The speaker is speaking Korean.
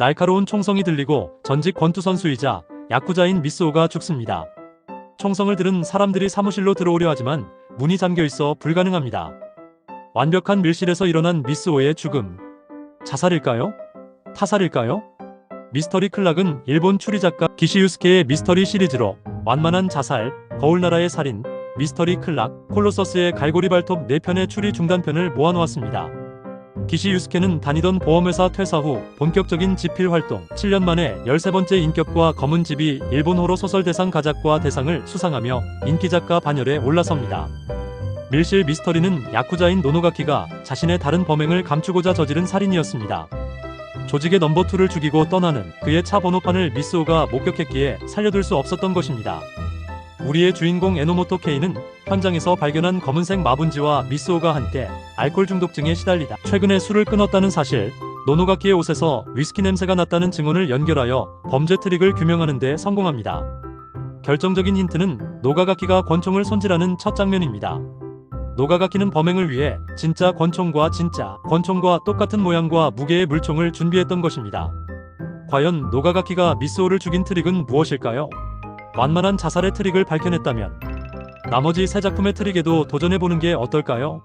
날카로운 총성이 들리고 전직 권투 선수이자 야쿠자인 미스오가 죽습니다. 총성을 들은 사람들이 사무실로 들어오려 하지만 문이 잠겨 있어 불가능합니다. 완벽한 밀실에서 일어난 미스오의 죽음. 자살일까요? 타살일까요? 미스터리 클락은 일본 추리작가 기시유스케의 미스터리 시리즈로 완만한 자살, 거울나라의 살인, 미스터리 클락, 콜로서스의 갈고리 발톱 4편의 추리 중단편을 모아놓았습니다. 기시 유스케는 다니던 보험회사 퇴사 후 본격적인 집필 활동, 7년 만에 13번째 인격과 검은 집이 일본 호러 소설 대상 가작과 대상을 수상하며 인기작가 반열에 올라섭니다. 밀실 미스터리는 야쿠자인 노노가키가 자신의 다른 범행을 감추고자 저지른 살인이었습니다. 조직의 넘버2를 죽이고 떠나는 그의 차 번호판을 미스오가 목격했기에 살려둘 수 없었던 것입니다. 우리의 주인공 에노모토 케이는 현장에서 발견한 검은색 마분지와 미스오가 함께 알코올 중독증에 시달리다 최근에 술을 끊었다는 사실, 노노가키의 옷에서 위스키 냄새가 났다는 증언을 연결하여 범죄 트릭을 규명하는 데 성공합니다. 결정적인 힌트는 노가가키가 권총을 손질하는 첫 장면입니다. 노가가키는 범행을 위해 진짜 권총과 진짜 권총과 똑같은 모양과 무게의 물총을 준비했던 것입니다. 과연 노가가키가 미스오를 죽인 트릭은 무엇일까요? 완만한 자살의 트릭을 밝혀냈다면 나머지 세 작품의 트릭에도 도전해보는 게 어떨까요?